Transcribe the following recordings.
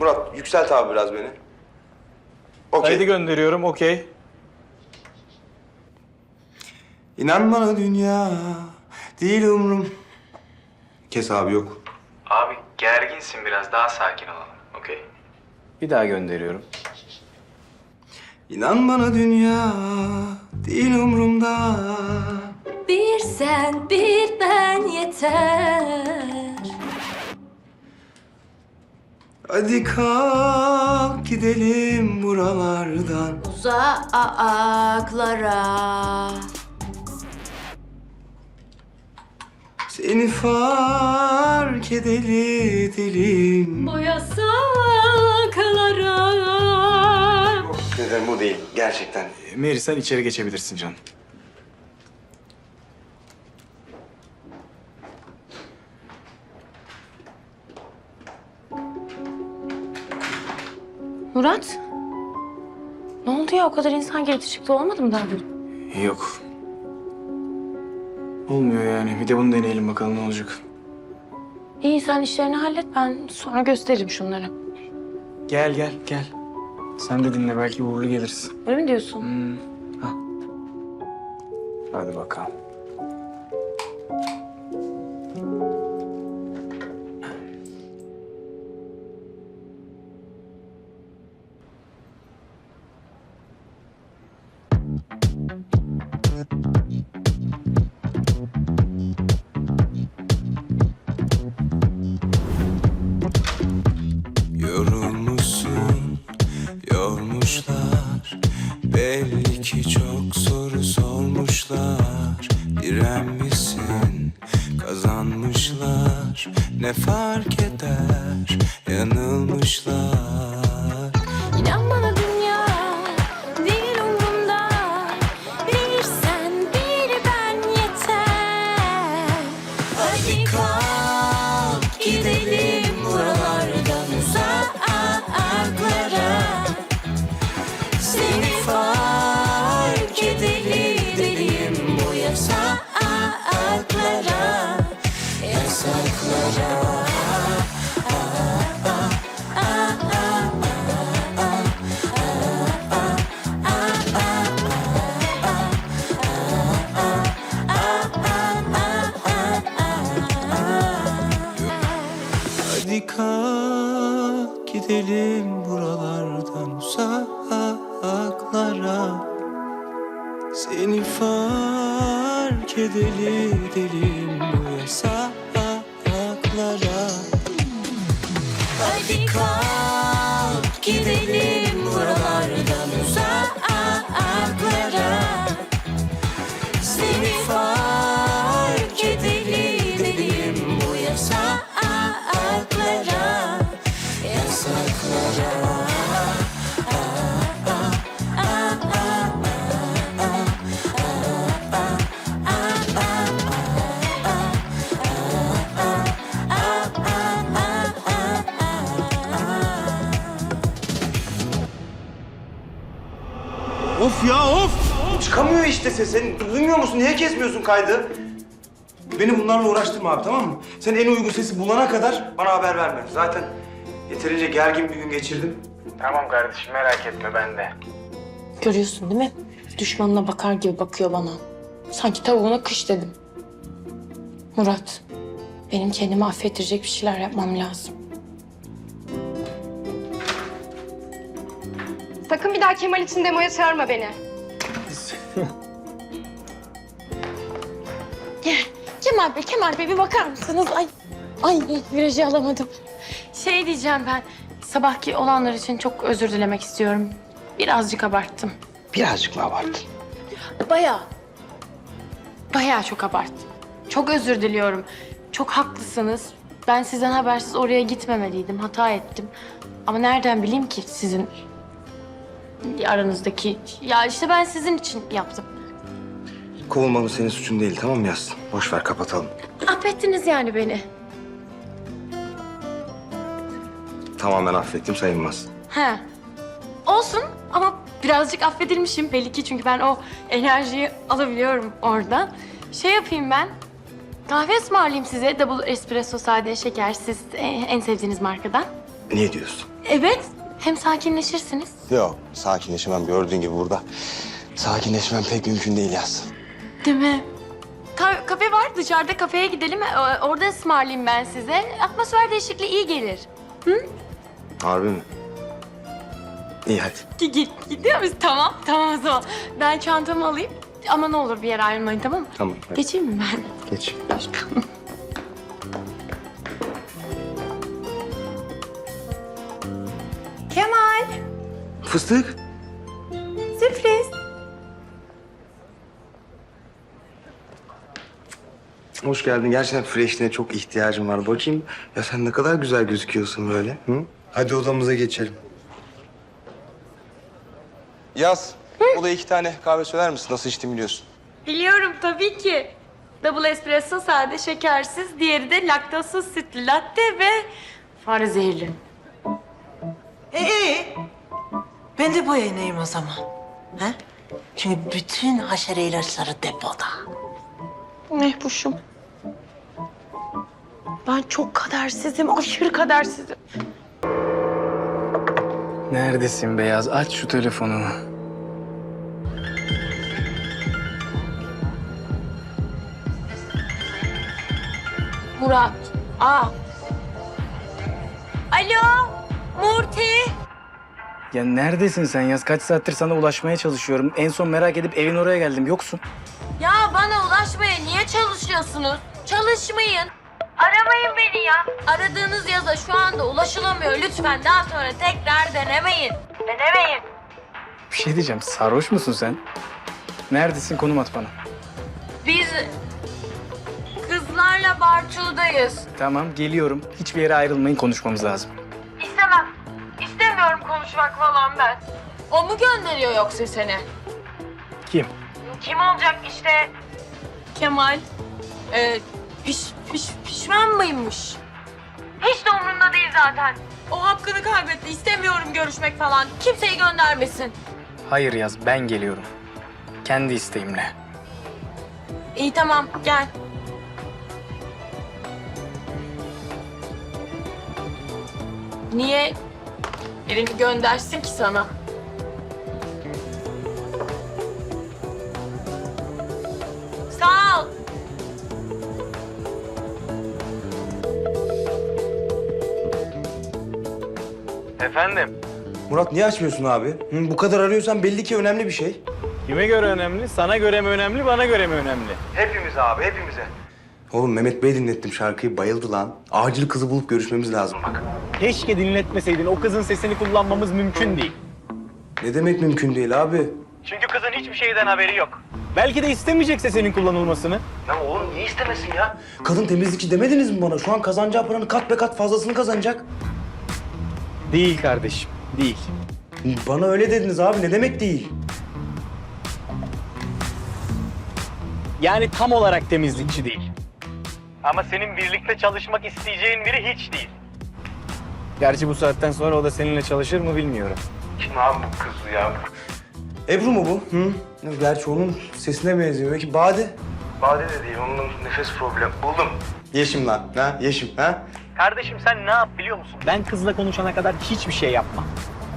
Murat yükselt abi biraz beni. Okey. Kaydı gönderiyorum, okey. İnan bana dünya değil umrum. Kes abi yok. Abi gerginsin biraz daha sakin olalım. Okey. Bir daha gönderiyorum. İnan bana dünya değil umrumda. Bir sen bir ben yeter. Hadi kalk gidelim buralardan. Uzaklara. Seni fark edeli edelim. Bu yasaklara. Neden bu değil gerçekten. Meri sen içeri geçebilirsin canım. Murat? Ne oldu ya? O kadar insan girdi çıktı olmadı mı daha bir? Yok. Olmuyor yani. Bir de bunu deneyelim bakalım ne olacak. İyi sen işlerini hallet ben sonra gösteririm şunları. Gel gel gel. Sen de dinle belki uğurlu gelirsin. Öyle mi diyorsun? Hmm. Hadi bakalım. Sesin. Duymuyor musun? Niye kesmiyorsun kaydı? Beni bunlarla uğraştırma abi tamam mı? Sen en uygun sesi bulana kadar bana haber verme. Zaten yeterince gergin bir gün geçirdim. Tamam kardeşim merak etme ben de. Görüyorsun değil mi? Düşmanına bakar gibi bakıyor bana. Sanki tavuğuna kış dedim. Murat, benim kendimi affettirecek bir şeyler yapmam lazım. Sakın bir daha Kemal için demoya çağırma beni. Kemal Bey, Kemal Bey bir bakar mısınız? Ay, ay virajı alamadım. Şey diyeceğim ben, sabahki olanlar için çok özür dilemek istiyorum. Birazcık abarttım. Birazcık mı abarttın? Bayağı. Bayağı çok abarttım. Çok özür diliyorum. Çok haklısınız. Ben sizden habersiz oraya gitmemeliydim. Hata ettim. Ama nereden bileyim ki sizin aranızdaki... Ya işte ben sizin için yaptım. Kovulmamız senin suçun değil tamam mı Yasın? Boş ver kapatalım. Affettiniz yani beni. Tamamen affettim sayılmaz. He. Olsun ama birazcık affedilmişim belli ki çünkü ben o enerjiyi alabiliyorum oradan. Şey yapayım ben. Kahve ısmarlayayım size. Double espresso sade şekersiz e, en sevdiğiniz markadan. Ne diyorsun? Evet. Hem sakinleşirsiniz. Yok, sakinleşemem. Gördüğün gibi burada. Sakinleşmem pek mümkün değil Yaz. Değil mi? Ka- kafe var dışarıda kafeye gidelim. Ee, Orada ısmarlayayım ben size. Atmosfer değişikliği iyi gelir. Harbi mi? İyi hadi. Gi- gi- Gidiyor muyuz? Tamam, tamam o zaman. Ben çantamı alayım. Ama ne olur bir yere ayrılmayın tamam mı? Tamam. hadi. Geçeyim mi ben? Geç. Kemal, Fıstık. Hoş geldin. Gerçekten freshliğine çok ihtiyacım var. Bakayım. Ya sen ne kadar güzel gözüküyorsun böyle. Hı? Hadi odamıza geçelim. Yaz. O da iki tane kahve söyler misin? Nasıl içtiğimi biliyorsun. Biliyorum tabii ki. Double espresso sade şekersiz, diğeri de laktozsuz sütlü latte ve fare zehirli. Ee, ben de bu yeneyim o zaman. Ha? Çünkü bütün haşere ilaçları depoda. Mehbuşum. Ben çok kadersizim, aşırı kadersizim. Neredesin Beyaz? Aç şu telefonu. Murat. Aa. Alo, Murti. Ya neredesin sen Yaz? Kaç saattir sana ulaşmaya çalışıyorum. En son merak edip evin oraya geldim. Yoksun. Ya bana ulaşmaya niye çalışıyorsunuz? Çalışmayın. Aramayın beni ya. Aradığınız yaza şu anda ulaşılamıyor. Lütfen daha sonra tekrar denemeyin. Denemeyin. Bir şey diyeceğim. Sarhoş musun sen? Neredesin? Konum at bana. Biz kızlarla Bartu'dayız. Tamam geliyorum. Hiçbir yere ayrılmayın. Konuşmamız lazım. İstemem. İstemiyorum konuşmak falan ben. O mu gönderiyor yoksa seni? Kim? Kim olacak işte? Kemal. Ee, piş, piş, pişman mıymış? Hiç de umurumda değil zaten. O hakkını kaybetti. İstemiyorum görüşmek falan. Kimseyi göndermesin. Hayır Yaz. Ben geliyorum. Kendi isteğimle. İyi tamam gel. Niye birini göndersin ki sana? Efendim? Murat niye açmıyorsun abi? Hı, bu kadar arıyorsan belli ki önemli bir şey. Kime göre önemli? Sana göre mi önemli, bana göre mi önemli? Hepimize abi, hepimize. Oğlum Mehmet Bey dinlettim şarkıyı. Bayıldı lan. Acil kızı bulup görüşmemiz lazım bak. Keşke dinletmeseydin. O kızın sesini kullanmamız mümkün değil. Ne demek mümkün değil abi? Çünkü kızın hiçbir şeyden haberi yok. Belki de istemeyecekse senin kullanılmasını. Lan oğlum niye istemesin ya? Kadın temizlikçi demediniz mi bana? Şu an kazanacağı paranın kat be kat fazlasını kazanacak. Değil kardeşim, değil. Bana öyle dediniz abi. Ne demek değil? Yani tam olarak temizlikçi değil. Ama senin birlikte çalışmak isteyeceğin biri hiç değil. Gerçi bu saatten sonra o da seninle çalışır mı bilmiyorum. Kim abi bu kız ya? Ebru mu bu? Hı? Gerçi onun sesine benziyor. Belki Bade. Bade de değil, onun nefes problemi. Buldum. Yeşim lan. Ha? Yeşim. Ha? Kardeşim sen ne yap biliyor musun? Ben kızla konuşana kadar hiçbir şey yapma.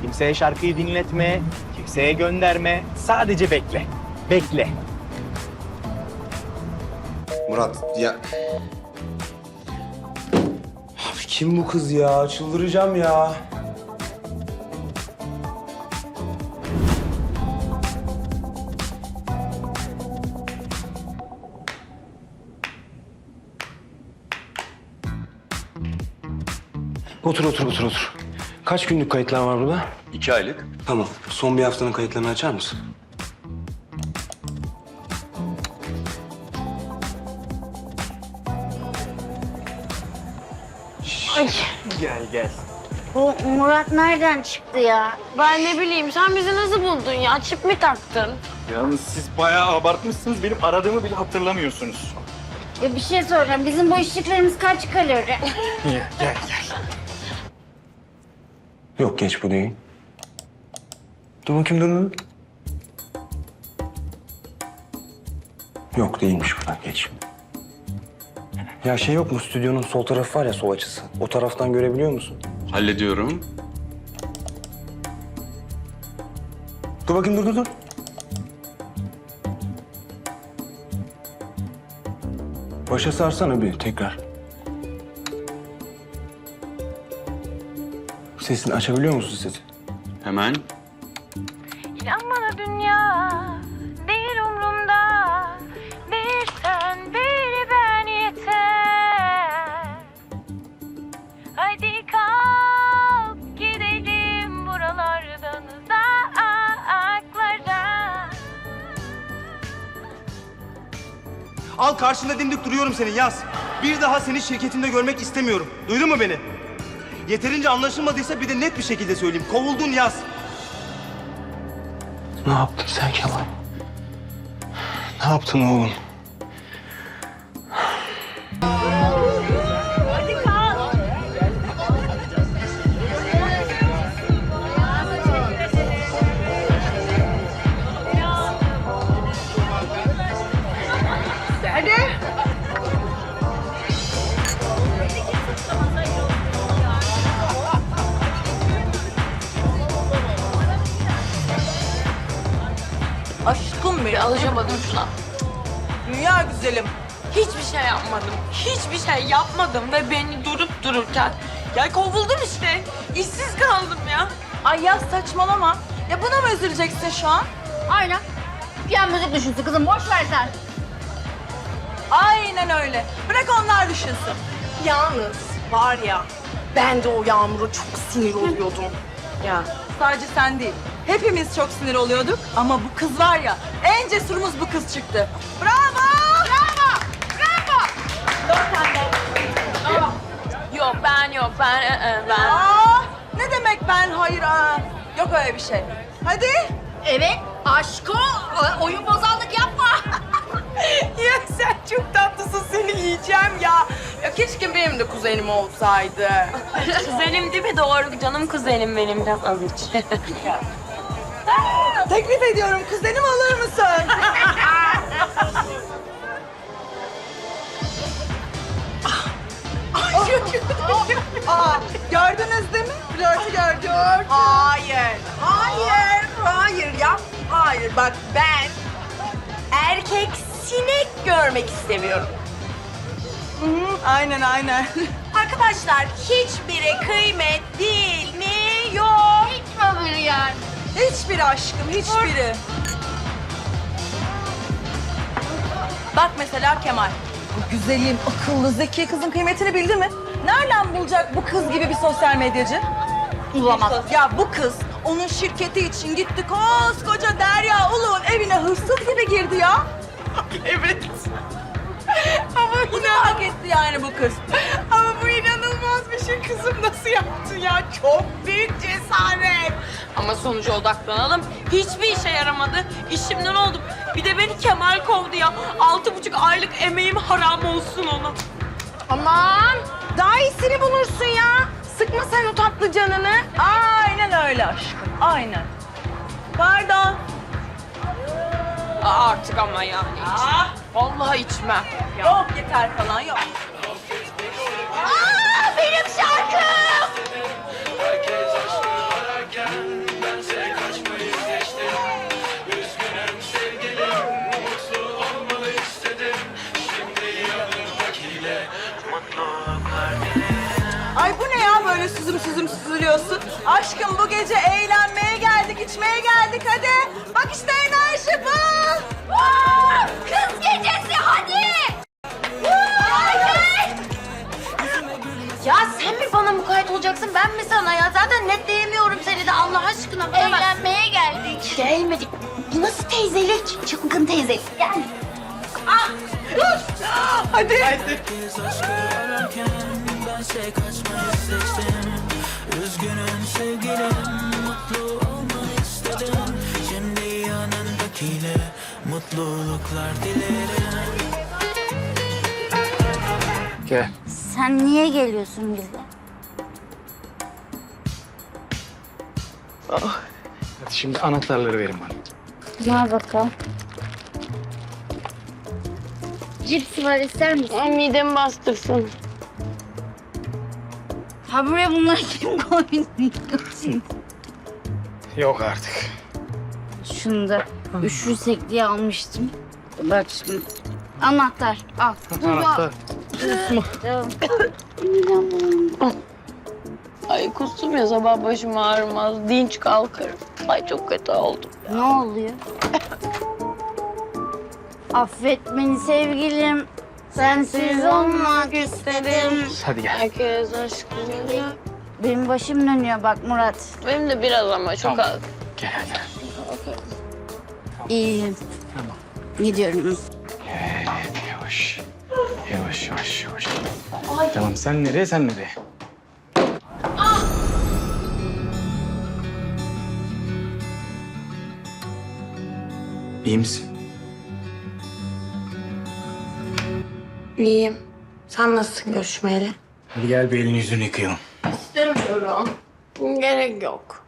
Kimseye şarkıyı dinletme, kimseye gönderme. Sadece bekle. Bekle. Murat ya... Abi kim bu kız ya? Çıldıracağım ya. Otur, otur, otur, otur. Kaç günlük kayıtlar var burada? İki aylık. Tamam. Son bir haftanın kayıtlarını açar mısın? Gel gel. Bu Murat nereden çıktı ya? Ben ne bileyim sen bizi nasıl buldun ya? Çip mi taktın? Yalnız siz bayağı abartmışsınız. Benim aradığımı bile hatırlamıyorsunuz. Ya bir şey soracağım. Bizim bu içtiklerimiz kaç kalori? Gel gel. Yok geç bu değil. Dur bakayım dur dur. Yok değilmiş buradan geç. Ya şey yok mu stüdyonun sol tarafı var ya sol açısı. O taraftan görebiliyor musun? Hallediyorum. Dur bakayım dur dur dur. Başa sarsana bir tekrar. Sesini açabiliyor musun sesi? Hemen. İnan bana dünya değil umrumda. Bir sen bir ben yeter. Hadi kalk gidelim buralardan uzaklara. Al karşında dimdik duruyorum senin yaz. Bir daha seni şirketinde görmek istemiyorum. Duydun mu beni? Yeterince anlaşılmadıysa bir de net bir şekilde söyleyeyim. Kovuldun yaz. Ne yaptın sen Kemal? Ne yaptın oğlum? Alışamadım şuna. Dünya güzelim. Hiçbir şey yapmadım. Hiçbir şey yapmadım ve beni durup dururken ya kovuldum işte. İşsiz kaldım ya. Ay ya saçmalama. Ya buna mı üzüleceksin şu an? Aynen. Piyan müzik düşünsün kızım boş ver sen. Aynen öyle. Bırak onlar düşünsün. Yalnız var ya ben de o Yağmur'a çok sinir oluyordum. Ya sadece sen değil. Hepimiz çok sinir oluyorduk ama bu kız var ya en cesurumuz bu kız çıktı. Bravo! Bravo! Bravo! Dört tane. Yok ben yok ben ı-ı, ben. Aa, ne demek ben hayır aa. Yok öyle bir şey. Hadi. Evet aşko oyun bozanlık yapma. ya sen çok tatlısın seni yiyeceğim ya. Ya keşke benim de kuzenim olsaydı. Kuzenim değil mi? Doğru canım kuzenim benim de az iç. Teklif ediyorum kuzenim olur musun? Aa, gördünüz değil mi? Flörtü gördünüz. Hayır, hayır, hayır yap. Hayır bak ben erkek sinek görmek istemiyorum. Aynen aynen. Arkadaşlar hiçbiri kıymet bilmiyor. Hiç mi böyle yani? Hiçbiri aşkım, hiçbiri. Bak mesela Kemal. Bu güzelim, akıllı, zeki kızın kıymetini bildi mi? Nereden bulacak bu kız gibi bir sosyal medyacı? Bulamaz. Ya bu kız onun şirketi için gitti koskoca Derya Uluğ'un evine hırsız gibi girdi ya. Evet. Ama Bunu hak etti yani bu kız. Ama bu inanılmaz bir şey kızım nasıl yaptı ya? Çok büyük cesaret. Ama sonuca odaklanalım. Hiçbir işe yaramadı. İşimden oldum. Bir de beni Kemal kovdu ya. Altı buçuk aylık emeğim haram olsun ona. Aman daha iyisini bulursun ya. Sıkma sen o tatlı canını. Aynen öyle aşkım, aynen. Pardon. Aa, artık ama yani. Hiç. Vallahi içmem. Yok yeter falan yok. Ay böyle süzüm süzüm süzülüyorsun? Aşkım bu gece eğlenmeye geldik, içmeye geldik hadi. Bak işte enerji bu. Kız gecesi hadi. Ya sen mi bana mukayyet olacaksın ben mi sana ya? Zaten netleyemiyorum seni de Allah aşkına. Eğlenmeye geldik. Gelmedik. Bu nasıl teyzelik? Çılgın teyzelik. Gel. Ah dur. Hadi. Üzgünüm sevgilim Mutlu olmanı istedim Şimdi yanındakiyle Mutluluklar dilerim Gel. Sen niye geliyorsun bize? Hadi şimdi anahtarları verin bana. Gel bakalım. Cips var ister misin? Midemi bastırsın. Ha buraya bunlar kim koydu? Yok artık. Şunu da üşürsek diye almıştım. Bak şimdi. Anahtar. Al. Anahtar. Ay kustum ya sabah başım ağrımaz. Dinç kalkarım. Ay çok kötü oldum. Ne oluyor? Affet beni sevgilim. Sensiz olmak istedim. Hadi gel. Herkes aşkına. ya. Benim başım dönüyor bak Murat. Benim de biraz ama çok Tamam. az. Gel gel. İyiyim. Gidiyorum. Yavaş. Yavaş yavaş yavaş. Tamam sen nereye sen nereye? İyi misin? İyiyim. Sen nasılsın görüşmeyeli? Hadi gel bir elini yüzünü yıkayalım. İstemiyorum. Gerek yok.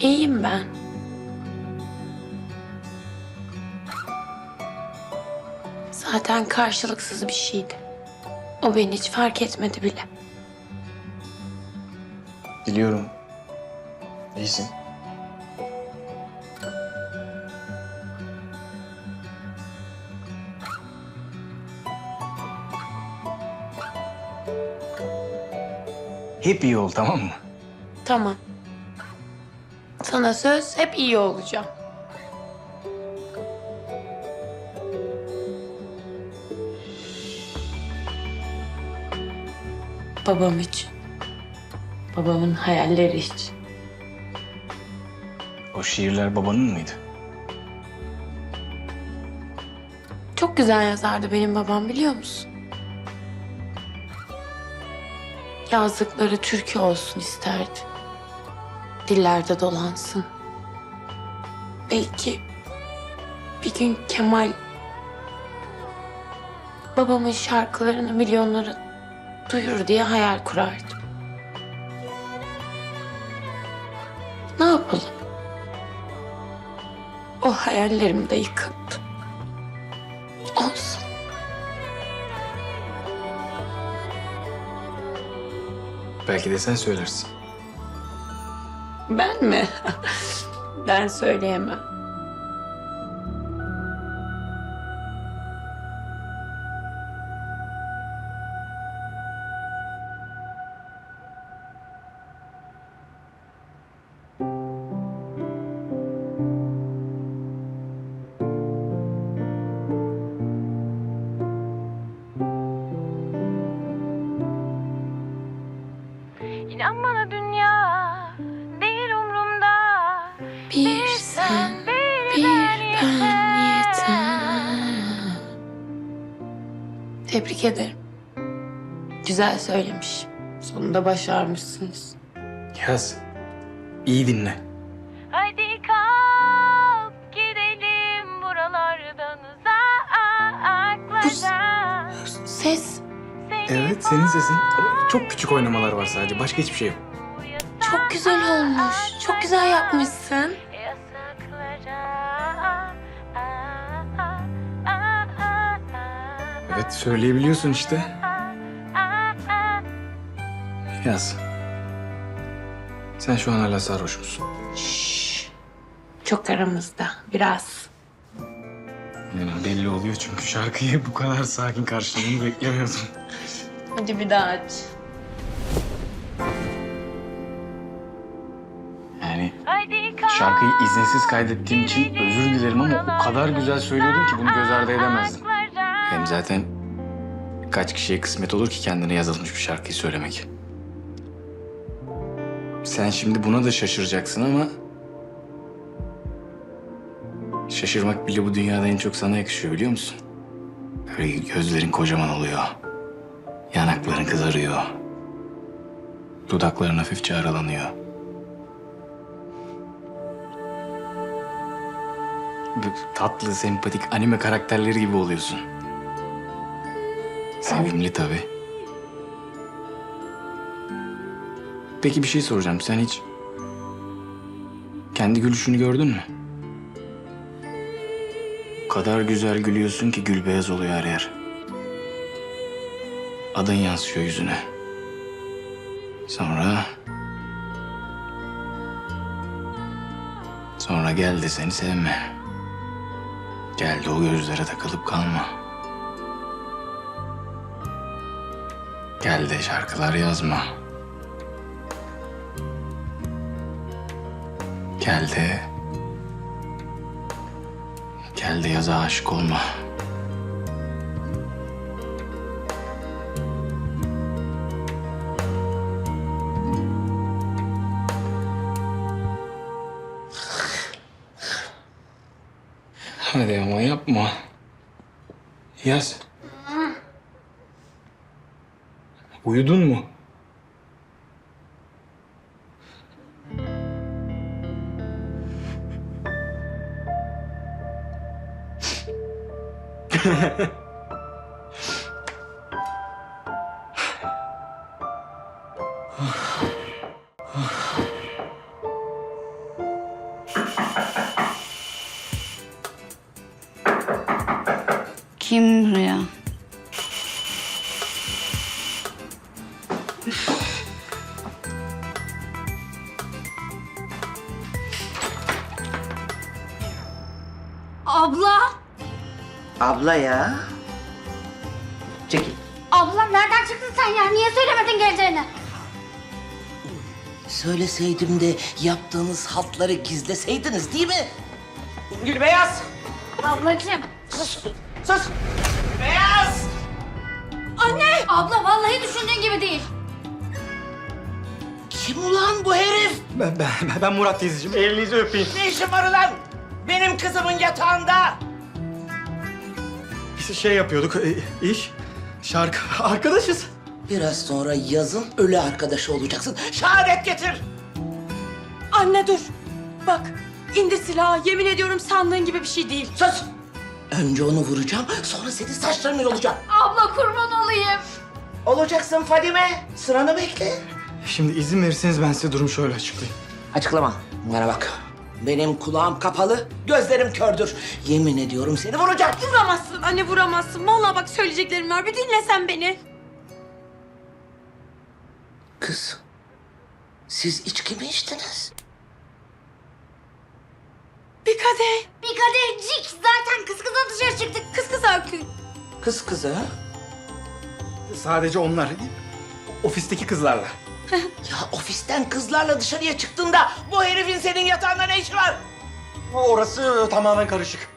İyiyim ben. Zaten karşılıksız bir şeydi. O beni hiç fark etmedi bile. Biliyorum. İyisin. Hep iyi ol tamam mı? Tamam. Sana söz hep iyi olacağım. Babam için. Babamın hayalleri için. O şiirler babanın mıydı? Çok güzel yazardı benim babam biliyor musun? Yazdıkları türkü olsun isterdi. Dillerde dolansın. Belki bir gün Kemal babamın şarkılarını milyonlara duyurur diye hayal kurardım. Ne yapalım? O hayallerim de yıkıldı. Olsun. Belki de sen söylersin. Ben mi? ben söyleyemem. Tebrik ederim. Güzel söylemiş. Sonunda başarmışsınız. Yaz. İyi dinle. Hadi kalk gidelim buralardan uzaklara. Ses Evet senin sesin. Çok küçük oynamalar var sadece. Başka hiçbir şey yok. çok güzel olmuş. Çok güzel yapmışsın. Evet söyleyebiliyorsun işte. Yaz. Sen şu an hala sarhoş musun? Şşş. Çok aramızda biraz. Yani belli oluyor çünkü şarkıyı bu kadar sakin karşıladığını beklemiyordum. Hadi bir daha aç. Yani şarkıyı izinsiz kaydettiğim için özür dilerim ama o kadar güzel söylüyordun ki bunu göz ardı edemezdim. Hem zaten kaç kişiye kısmet olur ki kendine yazılmış bir şarkıyı söylemek. Sen şimdi buna da şaşıracaksın ama... Şaşırmak bile bu dünyada en çok sana yakışıyor biliyor musun? Böyle gözlerin kocaman oluyor. Yanakların kızarıyor. Dudakların hafifçe aralanıyor. Tatlı, sempatik anime karakterleri gibi oluyorsun. Sevimli tabii. Peki bir şey soracağım. Sen hiç Kendi gülüşünü gördün mü? O kadar güzel gülüyorsun ki gül beyaz oluyor her yer. Adın yansıyor yüzüne. Sonra... Sonra gel de seni sevme. Gel de o gözlere takılıp kalma. Gel de şarkılar yazma. Gel de... Gel yaza aşık olma. Hadi ama yapma. Yaz. Uyudun mu? Abla ya. Çekil. Abla nereden çıktın sen ya? Niye söylemedin geleceğini? Söyleseydim de yaptığınız hatları gizleseydiniz değil mi? Gülbeyaz. Ablacığım. Sus. Beyaz. Anne! Abla vallahi düşündüğün gibi değil. Kim ulan bu herif? Ben, ben, ben Murat teyzeciğim. Elinizi öpeyim. Ne işin var ulan? Benim kızımın yatağında. Biz şey yapıyorduk, e, iş, şarkı. Arkadaşız. Biraz sonra yazın ölü arkadaşı olacaksın. Şehadet getir. Anne dur. Bak indir silahı. Yemin ediyorum sandığın gibi bir şey değil. Sus. Önce onu vuracağım, sonra senin saçlarını yolacağım. Abla kurban olayım. Olacaksın Fadime. Sıranı bekle. Şimdi izin verirseniz ben size durumu şöyle açıklayayım. Açıklama. Bana bak. Benim kulağım kapalı, gözlerim kördür. Yemin ediyorum seni vuracağım. Vuramazsın anne vuramazsın. Vallahi bak söyleyeceklerim var. Bir dinle sen beni. Kız, siz içki mi içtiniz? Bir kadeh. Bir kadehcik. Zaten kız kıza dışarı çıktık. Kız kıza Kız kızı ha? Sadece onlar. Ofisteki kızlarla. Ya ofisten kızlarla dışarıya çıktığında bu herifin senin yatağında ne işi var? Orası tamamen karışık.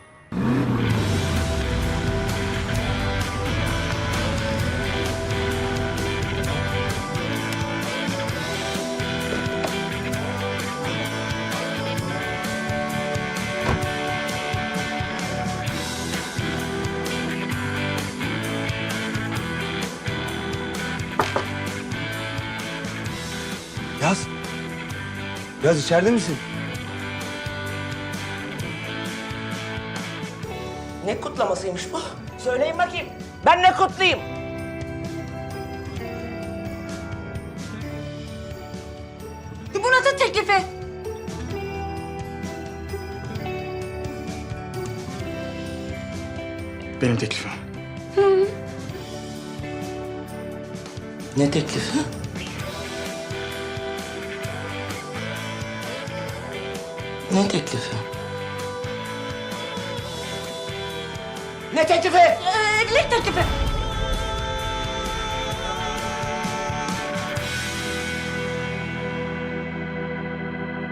Yaz içeride misin? Ne kutlamasıymış bu? Söyleyin bakayım. Ben ne kutlayayım? Murat'ın teklifi. Benim teklifim. Ne teklifi? Ne teklifi? Ne teklifi? Ee, evlilik teklifi.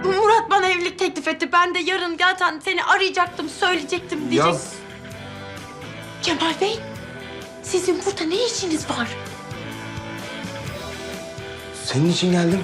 Murat bana evlilik teklif etti. Ben de yarın zaten seni arayacaktım, söyleyecektim diyecek. Yaz. Kemal Bey, sizin burada ne işiniz var? Senin için geldim.